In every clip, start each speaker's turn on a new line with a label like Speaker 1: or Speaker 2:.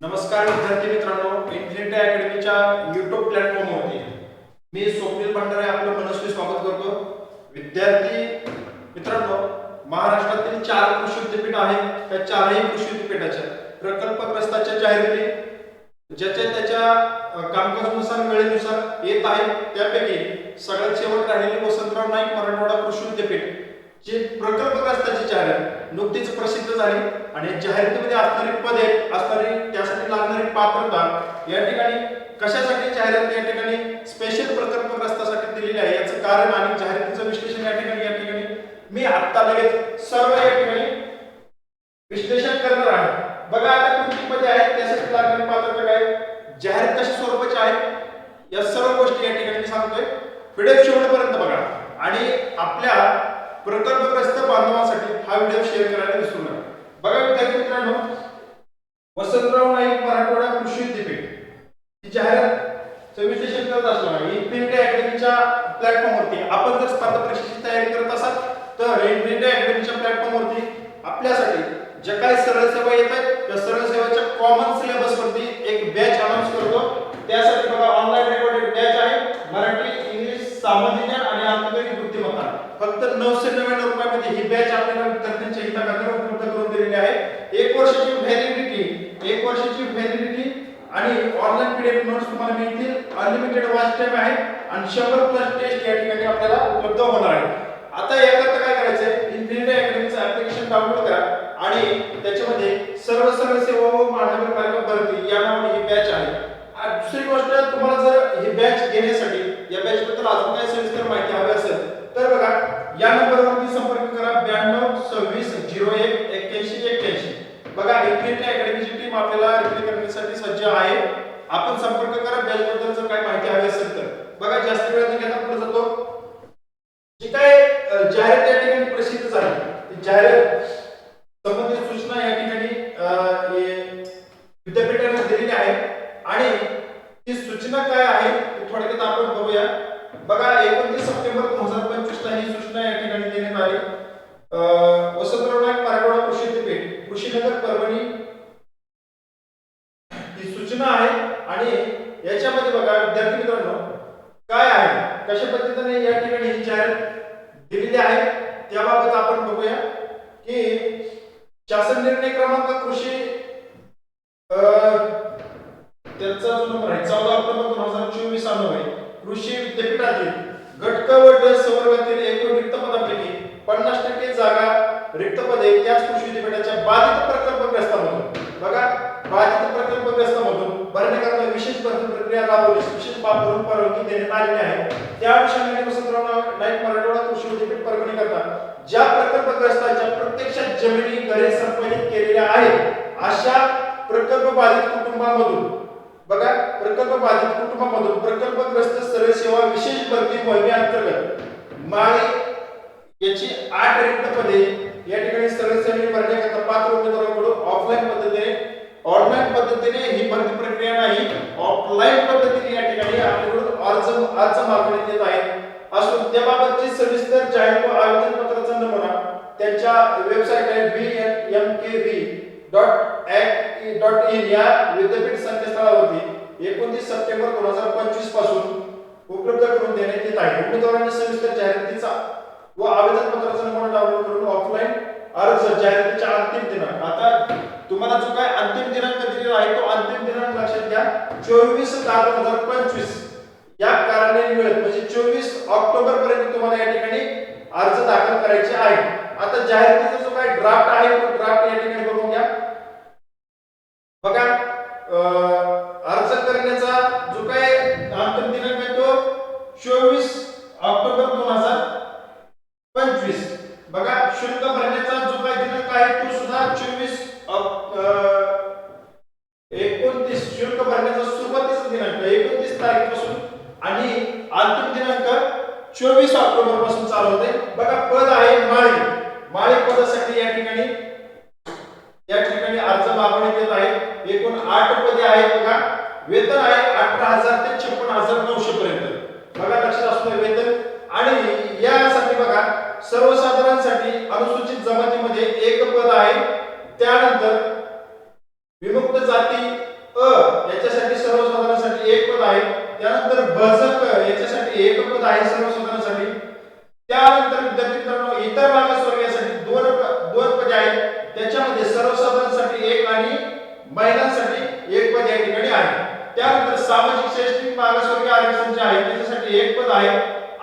Speaker 1: नमस्कार विद्यार्थी मित्रांनो इन्फिनिटी अकॅडमीच्या युट्यूब प्लॅटफॉर्मवरती मी स्वप्नील भंडारे आपलं मनस्वी स्वागत करतो. विद्यार्थी मित्रांनो महाराष्ट्रातील चार कृषी विद्यापीठ आहेत त्या चारही कृषी विद्यापीठाच्या प्रकल्पग्रस्ताच्या जाहिराती ज्याच्या त्याच्या कामकाजानुसार वेळेनुसार येत आहेत त्यापैकी सगळ्यात शेवट राहिलेली वसंतराव नाईक मराठवाडा कृषी विद्यापीठ. जी प्रकल्पग्रस्ताची जाहिरात नुकतीच प्रसिद्ध झाली आणि जाहिरातीमध्ये असणारी पदे असणारी त्यासाठी लागणारी पात्रता या ठिकाणी कशासाठी जाहिरात या ठिकाणी स्पेशल प्रकल्पग्रस्तासाठी दिलेली आहे याचं कारण आणि जाहिरातीचं विश्लेषण या ठिकाणी या ठिकाणी मी आत्ता लगेच सर्व या ठिकाणी विश्लेषण करणार आहे. बघा आता कोणती पदे आहेत त्यासाठी लागणारी पात्रता काय जाहिरात कशा स्वरूपाची आहे या सर्व गोष्टी या ठिकाणी सांगतोय. व्हिडिओ शेवटपर्यंत बघा. आणि आपल्या प्रकल्पग्रस्त बांधवांसाठी हा व्हिडिओ शेअर करायला विसरू नका. बघा विद्यार्थी मित्रांनो वसंतराव नाईक मराठवाडा कृषी विद्यापीठ ही जाहिरात विश्लेषण करत असताना इन्फिनिटी अकॅडमीच्या प्लॅटफॉर्मवरती आपण जर स्पर्धा परीक्षेची तयारी करत असाल तर इन्फिनिटी अकॅडमीच्या प्लॅटफॉर्मवरती आपल्यासाठी ज्या काही सरळ सेवा येत आहेत त्या सरळ सेवेच्या कॉमन सिलेबस वरती एक बॅच अनाउन्स करतो त्यासाठी बघा ऑनलाईन रेकॉर्डेड बॅच आहे मराठी इंग्लिश सामान्य ज्ञान आणि अंतर्गत बुद्धिमत्ता फक्त नऊशे नव्याण्णव रुपयामध्ये ही बॅच आपल्याला विद्यार्थ्यांच्या हिताखातर उपलब्ध करून दिलेली आहे एक वर्षाची व्हॅलिडिटी एक वर्षाची व्हॅलिडिटी आणि ऑनलाईन पीडीएफ नोट्स तुम्हाला मिळतील अनलिमिटेड वॉच टाइम आहे आणि शंभर प्लस टेस्ट या ठिकाणी आपल्याला उपलब्ध होणार आहे आता याकरता काय करायचंय इन्फिनिटी अकॅडमीचं ऍप्लिकेशन डाउनलोड करा आणि त्याच्यामध्ये सर्व सर्व सेवा व महानगरपालिका भरती या नावाने ही बॅच आहे आणि दुसरी गोष्ट तुम्हाला जर ही बॅच घेण्यासाठी या बॅच बद्दल अजून काही सविस्तर माहिती हवी असेल तर बघा या नंबरवरती संपर्क करा ब्याण्णव सव्वीस झिरो एक एक्क्याऐंशी एक्क्याऐंशी बघा इन्फिनिटी अकॅडमीची टीम आपल्याला रिप्ले करण्यासाठी सज्ज आहे आपण संपर्क करा बॅच बद्दल जर काही माहिती हवी असेल तर बघा जास्त वेळ न घेता पुढे जातो जी काय अ, जाहिरात या ठिकाणी प्रसिद्ध झाली ती जाहिरात संबंधित सूचना या ठिकाणी अ, हे विद्यापीठाने दिलेली आहे आणि ती सूचना काय आहे ते थोडक्यात आपण बघूया बघा एकोणतीस सप्टेंबर दोन हजार पंचवीस ला ही सूचना या ठिकाणी देण्यात आली अ, वसंतराव नाईक मराठवाडा कृषी विद्यापीठ कृषीनगर परभणी ही सूचना आहे आणि याच्यामध्ये बघा विद्यार्थी मित्रांनो काय आहे? कशा पद्धतीने या ठिकाणी ही जाहिरात दिलेली आहे त्याबाबत आपण बघूया की शासन निर्णय क्रमांक कृषी त्याचा त्यांचा जो नंबर आहे चौदा ऑक्टोबर दोन हजार चोवीस अन्वये कृषी विद्यापीठातील घटक व ड संवर्गातील एकूण रिक्त पदापैकी पन्नास टक्के जागा रिक्त पदे त्याच कृषी विद्यापीठाच्या बाधित प्रकल्पग्रस्तामधून. बघा बाधित प्रकल्पग्रस्तामधून भरण्याकरता विशेष भरती प्रक्रिया राबवली. विशेष बाब म्हणून परवानगी देण्यात आलेली आहे. त्या अनुषंगाने वसंतराव नाईक मराठवाडा कृषी विद्यापीठ परभणी करता ज्या प्रकल्पग्रस्तांच्या प्रत्यक्षात जमिनी घरे संपादित केलेल्या आहेत अशा प्रकल्प बाधित कुटुंबामधून बघा प्रकल्प बाधित कुटुंबामधून प्रकल्पग्रस्त सरळ सेवा विशेष भरती मोहिमेअंतर्गत माळे याची आठ रिक्त पदे या ठिकाणी सरळ सेवेने भरण्याकरता पात्र उमेदवारांकडून ऑफलाईन पद्धतीने ऑनलाईन पद्धतीने ही भरती प्रक्रिया नाही ऑफलाईन पद्धतीने या ठिकाणी आपल्याकडून अर्ज अर्ज मागवण्यात येत आहेत. असून त्याबाबतची सविस्तर जाहीर व आवेदन पत्राचा नमुना त्यांच्या वेबसाईट आहे B M K V dot act dot in या विद्यापीठ संकेतस्थळावरती एकोणतीस सप्टेंबर दोन हजार पंचवीसपासून उपलब्ध करून देण्यात येत आहे. उमेदवारांनी सविस्तर जाहिरातीचा व आवेदन पत्राचा नमुना डाउनलोड करून ऑफलाईन अर्ज जाहिरातीच्या अंतिम दिनांक. आता तुम्हाला जो काय अंतिम दिनांक दिलेला आहे तो अंतिम दिनांक लक्षात घ्या. चोवीस दहा दोन हजार पंचवीस. या कारणे मिळत म्हणजे चोवीस ऑक्टोबर पर्यंत तुम्हाला या ठिकाणी अर्ज दाखल करायचे आहे आता जाहिरातीचा जो काय ड्राफ्ट आहे तो ड्राफ्ट या ठिकाणी बघून घ्या. बघा अं, अर्ज करण्याचा काय दिनांक आहे तो सुद्धा चोवीस एकोणतीस शुल्क भरण्याचा सुरुवातीचा दिनांक एकोणतीस तारखेपासून आणि अंतिम दिनांक चोवीस ऑक्टोबरपासून चालू होते बघा पद आहे माळी माळी पदासाठी या ठिकाणी या ठिकाणी अर्ज मागवण्यात येत आहे एकूण आठ पदे आहेत बघा वेतन आहे अठरा हजार ते छप्पन हजार नऊशे पर्यंत बघा लक्षात असू द्या वेतन आणि यासाठी बघा सर्वसाधारणसाठी अनुसूचित जमातीमध्ये एक पद आहे त्यानंतर विमुक्त जाती त्यानंतर भजक याच्यासाठी एक पद आहे सर्वसाधारणसाठी त्यानंतर विद्यार्थी मित्रांनो इतर मागासवर्गीयासाठी दोन प- दोन पदे आहेत त्याच्यामध्ये सर्वसाधारणसाठी एक आणि महिलांसाठी एक पद या ठिकाणी आहे त्यानंतर सामाजिक शैक्षणिक मागासवर्गीय आरक्षण जे आहे त्याच्यासाठी एक पद आहे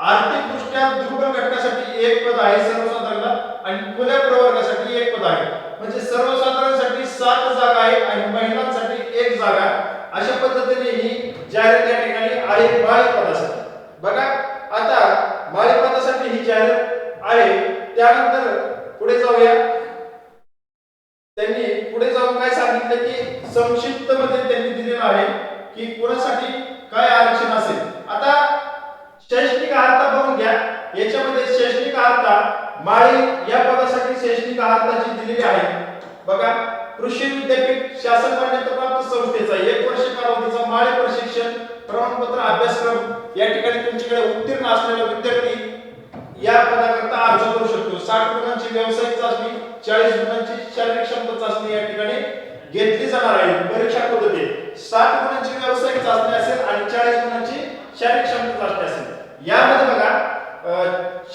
Speaker 1: आर्थिक दृष्ट्या दुर्बल घटकासाठी एक पद आहे सर्वसाधारणला आणि खुल्या प्रवर्गासाठी एक पद आहे म्हणजे सर्वसाधारणसाठी सात जागा आहे आणि महिलांसाठी एक जागा अशा पद्धतीने ही जाहिरात या ठिकाणी आहे माळी पदासाठी बघा आता माळी पदासाठी ही जाहिरात आहे त्यानंतर पुढे जाऊया त्यांनी पुढे जाऊन काय सांगितलं की संक्षिप्त मध्ये त्यांनी दिलेलं आहे की कोणासाठी काय आरक्षण असेल. आता शैक्षणिक अर्हता बघून घ्या. याच्यामध्ये शैक्षणिक अर्हता माळी या पदासाठी शैक्षणिक अर्हता जी दिलेली आहे. बघा कृषी विद्यापीठ शासन मान्यताप्राप्त संस्थेचा एक वर्ष कालावधीचा माळी प्रशिक्षण प्रमाणपत्र अभ्यासक्रम या ठिकाणी तुमच्याकडे उत्तीर्ण असलेला विद्यार्थी या पदाकरता अर्ज करू शकतो. साठ गुणांची व्यावसायिक चाचणी चाळीस गुणांची शारीरिक क्षमता चाचणी या ठिकाणी घेतली जाणार आहे. परीक्षा पद्धती. साठ गुणांची व्यावसायिक चाचणी असेल आणि चाळीस गुणांची शारीरिक क्षमता चाचणी असेल. यामध्ये बघा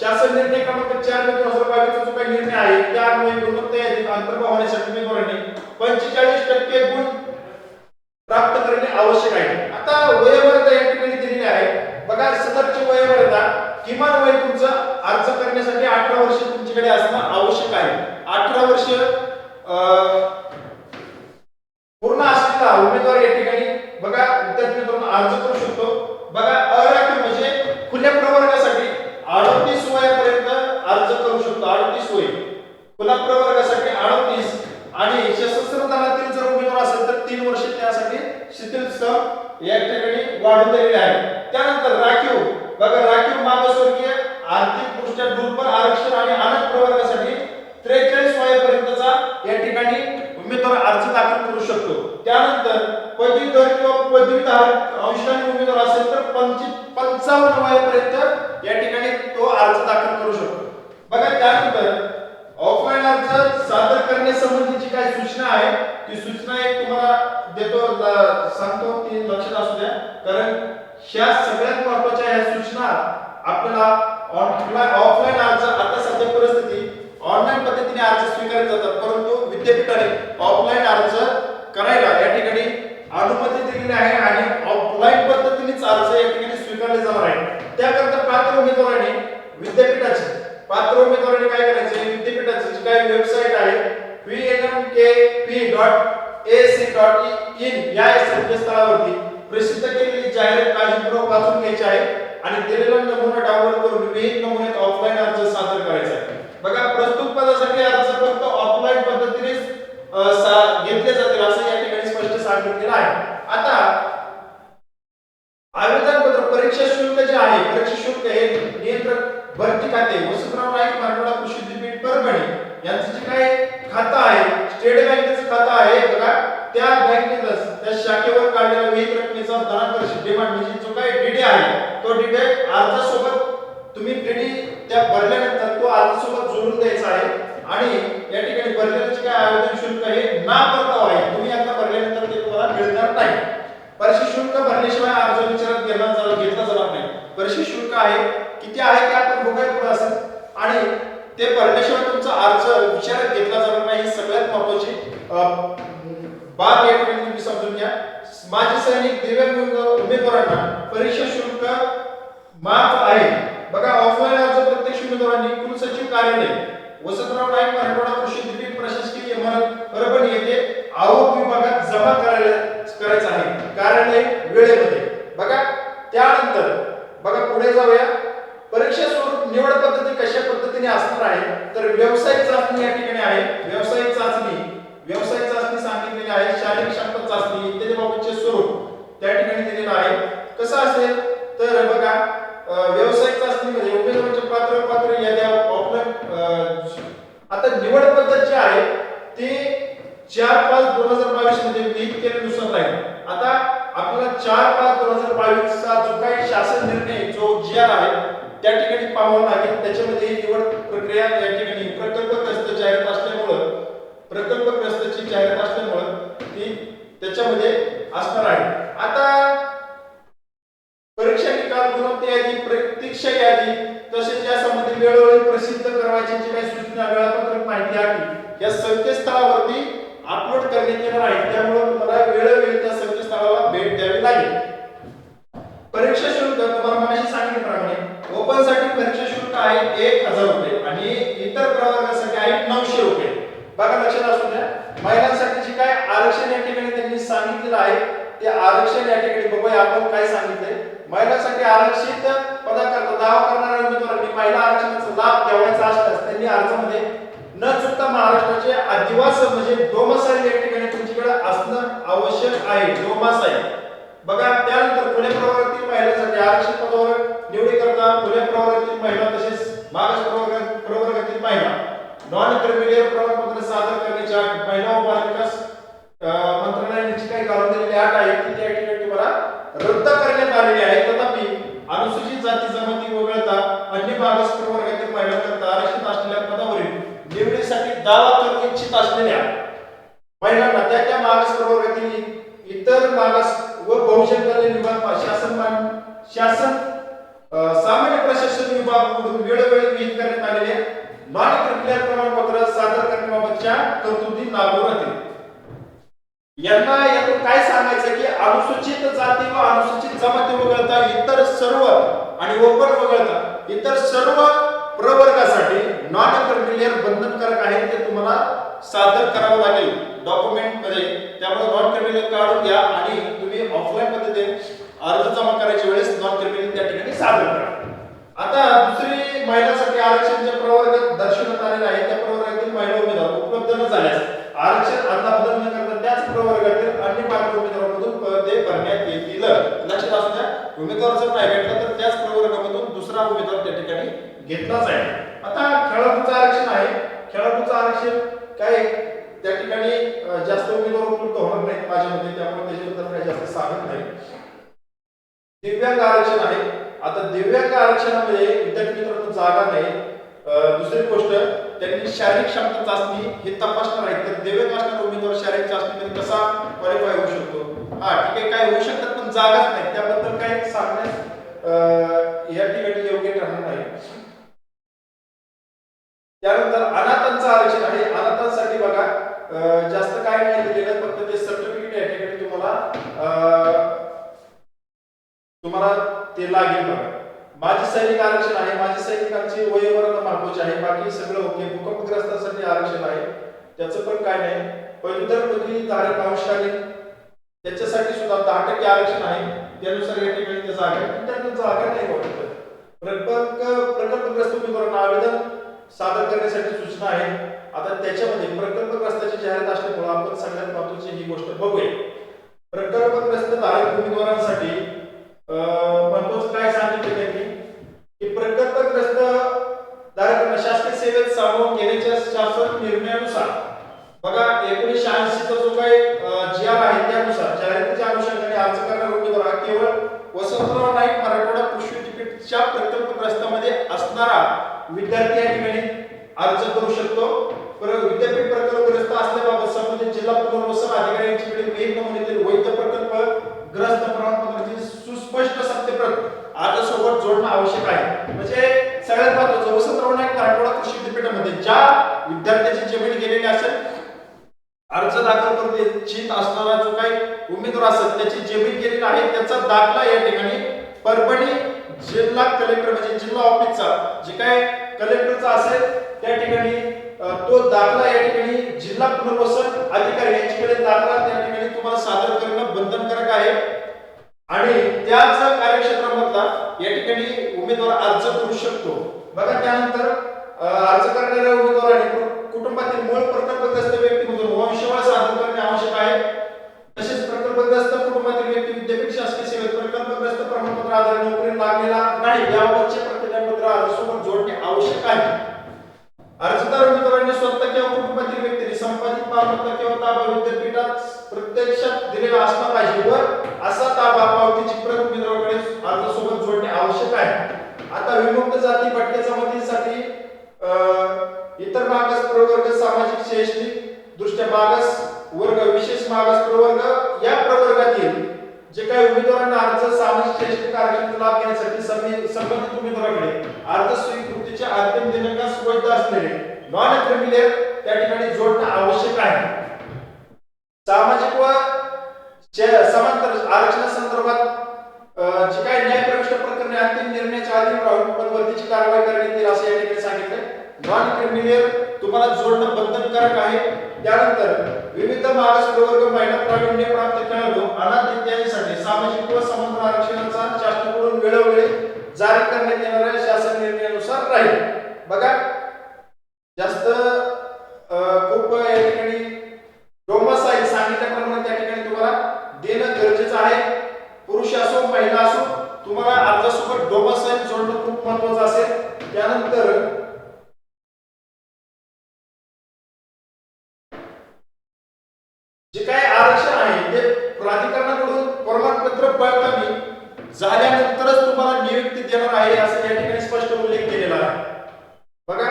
Speaker 1: शासन निर्णय क्रमांक चार मे दोन हजार बावीसचा जो काही निर्णय आहे त्या गुणवत्ता यादीत अंतर्भाव होण्यासाठी उमेदवारांनी पंचेचाळीस टक्के गुण प्राप्त करणे आवश्यक आहे. आता वयोमर्यादा या ठिकाणी दिलेली आहे. बघा सदरची वयोमर्यादा किमान वय तुमचं अर्ज करण्यासाठी अठरा वर्ष तुमच्याकडे असणं आवश्यक आहे. अठरा वर्ष पूर्ण असलेला उमेदवार या ठिकाणी बघा विद्यार्थी मित्रांनो अर्ज करू शकतो. बघा अराखीव म्हणजे खुल्या प्रवर्गासाठी अडतीस वयापर्यंत अर्ज करू शकतो अडतीस वय. खुला प्रवर्गासाठी अडतीस आणि सशस्त्र दलातील जर उमेदवार असेल तर तीन वर्ष त्यासाठी शिथिल स्तंभ या ठिकाणी वाढून दिलेले आहे. त्यानंतर राखीव बघा राखीव मागासवर्गीय आर्थिक दृष्ट्या दुर्बल आरक्षण आणि अनाथ प्रवर्गासाठी त्रेचाळीस या ठिकाणी उमेदवार अर्ज दाखल करू शकतो. त्यानंतर पदवीधर किंवा पदवीधारक अंशाने उमेदवार असेल तर पंची पंचावन्न वयापर्यंत या ठिकाणी तो अर्ज दाखल करू शकतो. बघा त्यानंतर ऑफलाईन अर्ज सादर करण्यासंबंधीची काही सूचना आहे. ती सूचना एक तुम्हाला देतो सांगतो ती लक्षात असू द्या. कारण ह्या सगळ्यात महत्त्वाच्या ह्या सूचना आपल्याला ऑफलाईन अर्ज आता सध्या परिस्थिती पद्धतीने अर्ज स्वीकारले जातात परंतु विद्यापीठाने ऑफलाईन अर्ज करायला या ठिकाणी अनुमती दिलेली आहे आणि ऑफलाईन पद्धतीनेच अर्ज या ठिकाणी स्वीकारले जाणार आहे त्याकरता पात्र उमेदवारांनी विद्यापीठाचे पात्र उमेदवारांनी काय करायचे विद्यापीठाची जी काही वेबसाईट आहे vnmkp.ac.in या संकेतस्थळावरती प्रसिद्ध केलेली जाहिरात काळजीपूर्वक वाचून घ्यायची आहे आणि दिलेला नमुना डाउनलोड करून विविध नमुन्यात ऑफलाईन अर्ज सादर करायचा आहे बघा प्रस्तुत पदासाठी अर्ज फक्त ऑफलाईन पद्धतीनेच अ, सा- घेतले जातील असं या ठिकाणी स्पष्ट सांगितलेलं आहे आता आवेदन पत्र परीक्षा शुल्क जे आहे परीक्षा शुल्क हे नियंत्रक भरती खाते वसंतराव नाईक मराठवाडा कृषी विद्यापीठ परभणी यांचं जे काय खातं आहे स्टेट बँकेचं खातं आहे बघा त्या बँकेतच त्या शाखेवर काढलेल्या विहित रकमेचा धनाकर्षित डिमांड म्हणजे जो काही डीडी आहे तो डीडी अर्जासोबत तुम्ही डीडी त्या भरल्यानंतर तो अर्जासोबत जोडून द्यायचा आहे. आणि या ठिकाणी भरलेलं जे काय आवेदन शुल्क हे ना परतावा आहे. तुम्ही आता भरल्यानंतर ते तुम्हाला मिळणार नाही. परीक्षा शुल्क भरल्याशिवाय अर्ज विचारात घेणार जाणार घेतला जाणार नाही. परीक्षा शुल्क आहे. किती आहे ते आपण बघूया पुढे असेल आणि ते भरल्याशिवाय तुमचा अर्ज विचारात घेतला जाणार नाही. ही सगळ्यात महत्वाची बाब या ठिकाणी तुम्ही समजून घ्या. माजी सैनिक दिव्यांग उमेदवारांना परीक्षा शुल्क माफ आहे. बघा ऑफलाईन अर्ज प्रत्यक्ष उमेदवारांनी कुलसचिव कार्यालय वसंतराव नाईक मराठवाडा कृषी विद्यापीठ प्रशासकीय इमारत परभणी येथे आवक विभागात जमा करायला करायचं आहे. कार्यालय वेळेमध्ये. बघा त्यानंतर बघा पुढे जाऊया. परीक्षा स्वरूप निवड पद्धती कशा पद्धतीने असणार आहे? तर व्यावसायिक चाचणी या ठिकाणी आहे. व्यावसायिक चाचणी. व्यावसायिक चाचणी सांगितलेली आहे. शारीरिक क्षमता चाचणी इत्यादी बाबतचे स्वरूप त्या ठिकाणी दिलेलं आहे. कसं असेल? तर बघा व्यावसायिक व्यावसायिक म्हणजे उमेदवारांचे पात्र पात्र याद्या ऑफलाईन आता निवड पद्धत जी आहे ती वर्षामध्ये विहित केल्यानुसार राहील. आता आपल्याला चार पाच दोन हजार बावीस चा जो काही शासन निर्णय जो जी आर आहे त्या ठिकाणी पाहावा लागेल. त्याच्यामध्ये निवड प्रक्रिया या ठिकाणी प्रकल्पग्रस्त जाहिरात असल्यामुळं प्रकल्पग्रस्तची जाहिरात असल्यामुळं ती त्याच्यामध्ये असणार आहे. आता परीक्षा निकाल गुणवत्ता यादी प्रतीक्षा यादी तसेच या संबंधी वेळोवेळी प्रसिद्ध करण्याची जी काही सूचना वेळापत्रक माहिती आली या संकेतस्थळावरती अपलोड करण्यात येणार आहे. त्यामुळे तुम्हाला वेळोवेळी त्या संकेतस्थळाला भेट द्यावी लागेल. परीक्षा शुल्क तुम्हाला मनाशी सांगितल्याप्रमाणे ओपनसाठी परीक्षा शुल्क आहे एक हजार रुपये आणि इतर प्रवर्गासाठी आहे नऊशे रुपये. बघा लक्षात असू द्या. महिलांसाठी जे काय आरक्षण या ठिकाणी त्यांनी सांगितलेलं आहे ते आरक्षण या ठिकाणी बघूया आपण काय सांगितलंय. महिलांसाठी आरक्षित पदाकरता दावा करणाऱ्या उमेदवारांनी म्हणजे महिला आरक्षणाचा लाभ घ्यावायचा असल्यास त्यांनी अर्जामध्ये न चुकता महाराष्ट्राचे आदिवास म्हणजे डोमासाईल या ठिकाणी तुमच्याकडे असणं आवश्यक आहे. डोमासाईल बघा त्यानंतर पुणे प्रवर्गातील महिलांसाठी आरक्षण पदावर निवडी करता पुणे प्रवर्गातील महिला तसेच मागास प्रवर्गातील महिला. नॉन क्रिमिनल प्रमाणपत्र सादर करण्याच्या महिला व बालविकास मंत्रालयाने जी काही घालून दिलेली अट आहे ती त्या ठिकाणी तुम्हाला रद्द करण्यात आलेली आहे. तथापि अनुसूचित जाती जमाती वगळता अन्य मागास प्रवर्गातील महिलांकरता आरक्षित असलेल्या पदावरील निवडीसाठी दावा करू इच्छित असलेल्या महिलांना त्या त्या मागास प्रवर्गातील इतर मागास व बहुजन विभाग शासन शासन सामान्य प्रशासन विभागाकडून वेळोवेळी विहित करण्यात आलेले मान प्रक्रिया प्रमाणपत्र सादर करण्याबाबतच्या तरतुदी लागू राहतील यांना यातून काय सांगायचं की अनुसूचित जाती व अनुसूचित जमाती वगळता इतर सर्व आणि ओपन वगळता इतर सर्व प्रवर्गासाठी नॉन क्रिमिनल बंधनकारक आहे ते तुम्हाला सादर करावं लागेल. डॉक्युमेंटमध्ये. त्यामुळे नॉन क्रिमिनल काढून घ्या आणि तुम्ही ऑफलाईन पद्धतीने अर्ज जमा करायच्या वेळेस नॉन क्रिमिनल त्या ठिकाणी सादर करा. आता दुसरी महिलांसाठी आरक्षण जे प्रवर्गात दर्शवण्यात आलेलं आहे. त्या प्रवर्गातील महिला उमेदवार उपलब्ध न झाल्यास आरक्षण आता बदल न करता त्याच प्रवर्गातील अन्य पात्र उमेदवारांमधून पदे भरण्यात येतील. लक्षात असू द्या उमेदवार जर नाही भेटला तर त्याच प्रवर्गामधून दुसरा उमेदवार त्या ठिकाणी घेतलाच आहे. आता खेळाडूचं आरक्षण आहे. खेळाडूचं आरक्षण काय त्या ठिकाणी जास्त उमेदवार उपलब्ध होणार नाहीत माझ्या मते त्यामुळे त्याच्याबद्दल काही जास्त सांगत नाही. दिव्यांग आरक्षण आहे. आता दिव्यांग आरक्षणामध्ये विद्यार्थी मित्रांनो जागा नाही. दुसरी गोष्ट त्यांनी शारीरिक क्षमता चाचणी हे तपासणार आहे तर दिव्यांग असणारा उमेदवार शारीरिक चाचणीमध्ये कसा क्वालिफाय होऊ शकतो? हा ठीक आहे काय होऊ शकतात पण जागाच नाही. त्याबद्दल काही सांगण्यास या ठिकाणी योग्य ठरणार नाही. त्यानंतर अनाथांचं आरक्षण आहे. अनाथांसाठी बघा जास्त काय नाही दिलेलं फक्त ते सर्टिफिकेट या ठिकाणी तुम्हाला तुम्हाला ते लागेल बघा. माजी सैनिक आरक्षण आहे. माजी सैनिकांची वयोमर्यादा महत्वाची आहे. बाकी सगळं ओके. भूकंपग्रस्तांसाठी आरक्षण आहे. त्याचं पण काय नाही. पदवीधर पदवी धारक अंशकालीन त्याच्यासाठी सुद्धा दहा टक्के आरक्षण आहे. त्यानुसार या ठिकाणी त्याचा जागा आहे. पण नाही वाटत प्रकल्प प्रकल्पग्रस्त उमेदवारांना आवेदन सादर करण्यासाठी सूचना आहे. आता त्याच्यामध्ये प्रकल्पग्रस्ताची जाहिरात असल्यामुळे आपण सगळ्यात महत्वाची ही गोष्ट बघूया. प्रकल्पग्रस्त धारक उमेदवारांसाठी महत्वाचं काय सांगितलं त्यांनी? की प्रकल्पग्रस्त धारकांना शासकीय सेवेत सामावून घेण्याच्या शासन निर्णयानुसार बघा एकोणीसशे ऐंशीचा जो काही जी आर आहे त्यानुसार जाहिरातीच्या अनुषंगाने अर्ज करणारा उमेदवार हा केवळ वसंतराव नाईक मराठवाडा कृषी विद्यापीठच्या प्रकल्पग्रस्तामध्ये असणारा विद्यार्थी या अर्ज करू शकतो. विद्यापीठ प्रकल्पग्रस्त असल्याबाबत संबंधित जिल्हा पुनर्वसन अधिकारी यांच्याकडे मेन नमुन्यातील वैध प्रकल्प ग्रस्त प्रमाणपत्राची सुस्पष्ट सत्यप्रत अर्जासोबत जोडणं आवश्यक आहे. म्हणजे सगळ्यात महत्वाचं वसंतराव नाईक मराठवाडा कृषी विद्यापीठामध्ये ज्या विद्यार्थ्याची जमीन गेलेली असेल अर्ज दाखल करून इच्छित असणारा जो काही उमेदवार असेल त्याची जमीन गेलेली आहे त्याचा दाखला या ठिकाणी परभणी जिल्हा कलेक्टर म्हणजे जिल्हा ऑफिसचा जे काय कलेक्टरचा असेल त्या ठिकाणी तो दाखला या ठिकाणी जिल्हा पुनर्वसन अधिकारी यांच्याकडे दाखला त्या ठिकाणी तुम्हाला सादर करणं बंधनकारक आहे. आणि त्याच कार्यक्षेत्रामधला या ठिकाणी उमेदवार अर्ज करू शकतो. बघा त्यानंतर अर्ज करणाऱ्या उमेदवाराने कुटुंबातील मूळ प्रकल्पग्रस्त व्यक्तीमधून वंशवळ सादर करणे आवश्यक आहे. तसेच प्रकल्पग्रस्त कुटुंबातील व्यक्ती विद्यापीठ शासकीय सेवेत प्रकल्पग्रस्त प्रमाणपत्र आधारे नोकरी लागलेला नाही याबाबतचे प्रतिज्ञापत्र अर्जासोबत जोडणे आवश्यक आहे. अर्जदार उमेदवारांनी स्वतः किंवा कुटुंबातील व्यक्तीने संपादित मालमत्ता किंवा ताबा विद्यापीठात प्रत्यक्षात दिलेला असला पाहिजे व असा ताबा पावतीची प्रत उमेदवाराकडे अर्जासोबत जोडणे आवश्यक आहे. आता विमुक्त जाती भटक्या जमातीसाठी अं, इतर मागास प्रवर्ग सामाजिक शैक्षणिक दृष्ट्या मागास वर्ग विशेष मागास प्रवर्ग या प्रवर्गातील जे काही उमेदवारांना अर्ज सामाजिक शैक्षणिक आरक्षणाचा लाभ घेण्यासाठी संबंधित उमेदवाराकडे अर्ज स्वीकृतीच्या अंतिम दिनांकास वैध असलेले नॉन क्रिमिलियर त्या ठिकाणी जोडणं आवश्यक आहे. सामाजिक व समांतर आरक्षणासंदर्भात संदर्भात जे काही न्याय प्रविष्ट प्रकरणे अंतिम निर्णयाच्या अधीन राहून पदभरतीची कारवाई करण्यात येईल असं या ठिकाणी सांगितलंय. नॉन क्रिमिलियर तुम्हाला जोडणं बंधनकारक आहे. त्यानंतर विविध मागास प्रवर्ग महिला प्रावीण्य प्राप्त खेळाडू अनाथ इत्यादीसाठी सामाजिक व समुद्र आरक्षणाचा शासनाकडून वेळोवेळी जारी करण्यात येणाऱ्या शासन निर्णयानुसार राहील. बघा जास्त खूप या ठिकाणी डोमस आहे सांगितल्याप्रमाणे त्या ठिकाणी तुम्हाला देणं गरजेचं आहे. पुरुष असो महिला असो तुम्हाला अर्जासोबत आहे जोडणं खूप महत्वाचं असेल. त्यानंतर जे काही आरक्षण आहे ते प्राधिकरणाकडून प्रमाणपत्र पडताना झाल्यानंतरच तुम्हाला नियुक्ती देणार आहे असं या ठिकाणी स्पष्ट उल्लेख केलेला आहे. बघा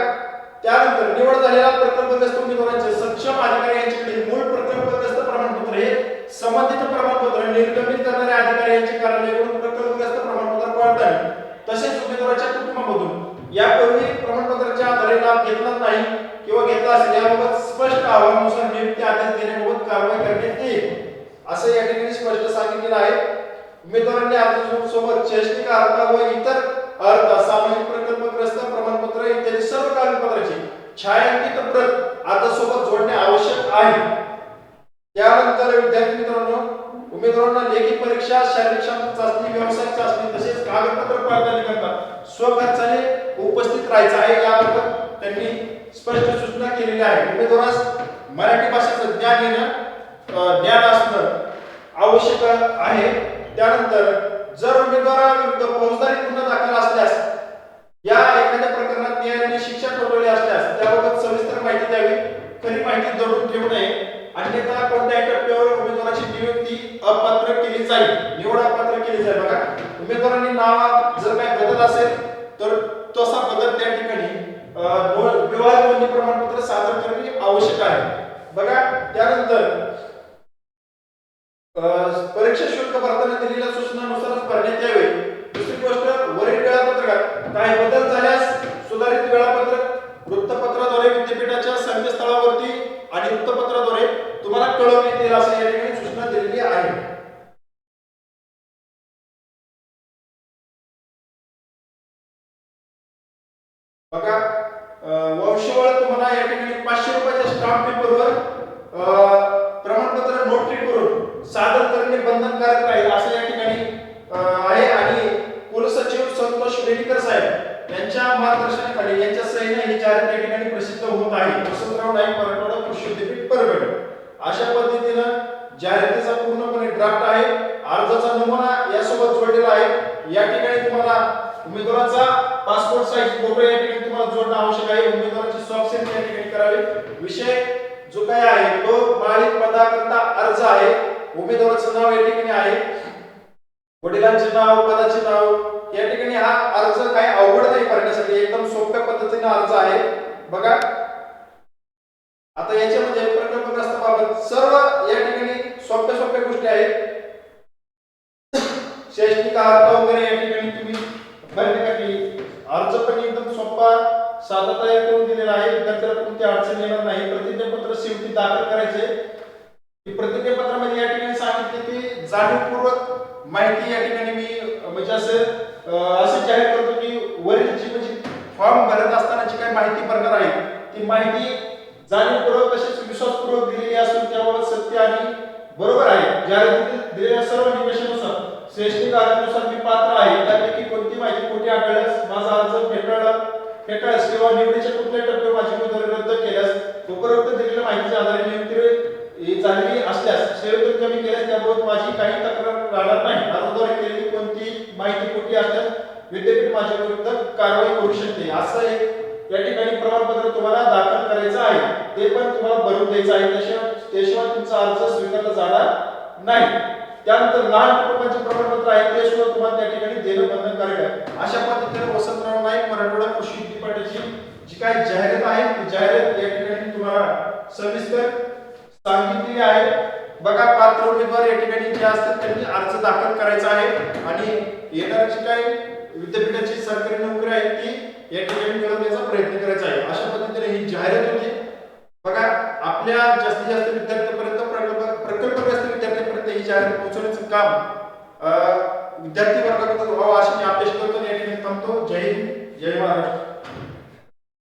Speaker 1: त्यानंतर निवड झालेला प्रकल्पग्रस्त उमेदवारांचे सक्षम अधिकारी यांच्याकडे मूळ प्रकल्पग्रस्त प्रमाणपत्र हे संबंधित प्रमाणपत्र निर्गमित करणाऱ्या अधिकारी यांचे कार्यालयाकडून प्रकल्पग्रस्त प्रमाणपत्र पडताना तसेच उमेदवाराच्या कुटुंबामधून यापूर्वी प्रमाणपत्राच्या आधारे लाभ घेतला नाही. किंवा घेतला असेल याबाबत स्पष्ट अहवालानुसार नियुक्ती आदेश देण्याबाबत कारवाई करण्यात येईल. असं या ठिकाणी स्पष्ट सांगितलेलं आहे. उमेदवारांनी सोबत शैक्षणिक अर्थ व इतर अर्थ सामाजिक प्रकल्पग्रस्त प्रमाणपत्र इत्यादी सर्व कागदपत्राची छायांकित प्रत अर्जासोबत जोडणे आवश्यक आहे. त्यानंतर विद्यार्थी मित्रांनो उमेदवारांना लेखी परीक्षा शारीरिक क्षमता चाचणी व्यावसायिक चाचणी तसेच कागदपत्र पडताळणी करता स्वखर्चाने उपस्थित राहायचं आहे याबाबत त्यांनी स्पष्ट सूचना केलेल्या आहे उमेदवारास मराठी भाषेचं ज्ञान येणं ज्ञान असणं आवश्यक आहे. त्यानंतर जर उमेदवाराविरुद्ध फौजदारी गुन्हा दाखल असल्यास या एखाद्या प्रकरणात न्यायालयाने शिक्षा ठरवली असल्यास त्याबाबत सविस्तर माहिती द्यावी खरी माहिती दडून ठेवू नये. अन्यथा कोणत्याही टप्प्यावर उमेदवाराची नियुक्ती अपात्र केली जाईल. निवड अपात्र केली जाईल. बघा उमेदवारांनी नावात जर काही बदल असेल तर तसा बदल त्या ठिकाणी विवाह नोंदणी प्रमाणपत्र सादर करणे आवश्यक आहे. बघा त्यानंतर अं, परीक्षा शुल्क भरताना दिलेल्या सूचनानुसारच भरण्यात यावे. दुसरी गोष्ट वरील वेळापत्रकात काही बदल झाल्यास सुधारित वेळापत्रक वृत्तपत्राद्वारे विद्यापीठाच्या संकेतस्थळावरती आणि वृत्तपत्राद्वारे तुम्हाला कळवण्यात येईल असं या ठिकाणी सूचना दिलेली आहे. बघा वंशवळ तुम्हाला या ठिकाणी पाचशे रुपयाच्या स्टाम्प पेपरवर प्रमाणपत्र नोटरी करून सादर करणे बंधनकारक राहील असं या ठिकाणी आहे. आणि कुलसचिव संतोष वेडीकर साहेब यांच्या मार्गदर्शनाखाली यांच्या सहीने ही जाहिरात या ठिकाणी प्रसिद्ध होत आहे. वसंतराव नाईक मराठवाडा कृषी विद्यापीठ परभणी. अशा पद्धतीनं जाहिरातीचा पूर्णपणे ड्राफ्ट आहे. अर्जाचा नमुना यासोबत जोडलेला आहे. या ठिकाणी तुम्हाला उमेदवाराचा पासपोर्ट साईज फोटो या ठिकाणी तुम्हाला जोडणं आवश्यक आहे. उमेदवाराची सॉफ्ट सेट या ठिकाणी करावी. विषय जो काय आहे तो बालिक पदाकरता अर्ज आहे. उमेदवाराचं नाव या ठिकाणी आहे. वडिलांचे नाव पदाचे नाव या ठिकाणी हा अर्ज काही अवघड नाही करण्यासाठी. एकदम सोप्या पद्धतीने अर्ज आहे. बघा. आता याच्यामध्ये प्रकल्पग्रस्ताबाबत सर्व या ठिकाणी सोप्या सोप्या गोष्टी आहेत. शैक्षणिक अर्थ वगैरे या ठिकाणी भरण्यासाठी अर्ज पण एकदम सोपा साधा तयार करून दिलेला आहे. विद्यार्थ्याला कोणती अडचण येणार नाही. प्रतिज्ञापत्र शेवटी दाखल करायचे. प्रतिज्ञापत्र प्रतिज्ञापत्रामध्ये या ठिकाणी सांगितले की जाणीवपूर्वक माहिती या ठिकाणी मी म्हणजे असं असं जाहीर करतो की वरील जी म्हणजे फॉर्म भरत असताना जी काही माहिती भरणार आहे. ती माहिती जाणीवपूर्वक तसेच विश्वासपूर्वक दिलेली असून त्याबाबत सत्य आणि बरोबर आहे. जाहिरातीत दिलेल्या सर्व निकषानुसार शैक्षणिक अर्जानुसार मी पात्र आहे. त्यापैकी कोणती माहिती कुठे आढळल्यास माझा अर्ज फेटाळला फेटाळस किंवा निवडीच्या कुठल्याही टप्प्यावर माझी उमेदवारी रद्द केल्यास उपरोक्त दिलेल्या माहितीच्या आधारे नियुक्ती झालेली असल्यास सेवेतून कमी केल्यास त्याबाबत माझी काही तक्रार राहणार नाही. अर्जाद्वारे केलेली कोणती माहिती कुठे असल्यास विद्यापीठ माझ्या विरुद्ध कारवाई करू शकते. असं एक या ठिकाणी प्रमाणपत्र तुम्हाला दाखल करायचं आहे. ते पण तुम्हाला भरून द्यायचं आहे. त्याशिवाय त्याशिवाय तुमचा अर्ज स्वीकारला जाणार नाही. त्यानंतर लहान कुटुंबाचे प्रमाणपत्र आहे ते सुद्धा तुम्हाला त्या ठिकाणी देणं बंधनकारक आहे. अशा पद्धतीने वसंतराव नाईक मराठवाडा कृषी विद्यापीठाची जी काही जाहिरात आहे ती जाहिरात या ठिकाणी तुम्हाला सविस्तर सांगितलेली आहे. बघा पात्र उमेदवार या ठिकाणी जे असतात त्यांनी अर्ज दाखल करायचा आहे. आणि येणारी जी काही विद्यापीठाची सरकारी नोकरी आहे ती या ठिकाणी मिळवण्याचा प्रयत्न करायचा आहे. अशा पद्धतीने ही जाहिरात आपल्या जास्तीत जास्त विद्यार्थी विद्यार्थ्यांपर्यंत ही पोहोचवण्याचं काम विद्यार्थी वर्गाकडून व्हावं अशी मी अपेक्षा करतो या ठिकाणी थांबतो. जय हिंद जय महाराष्ट्र.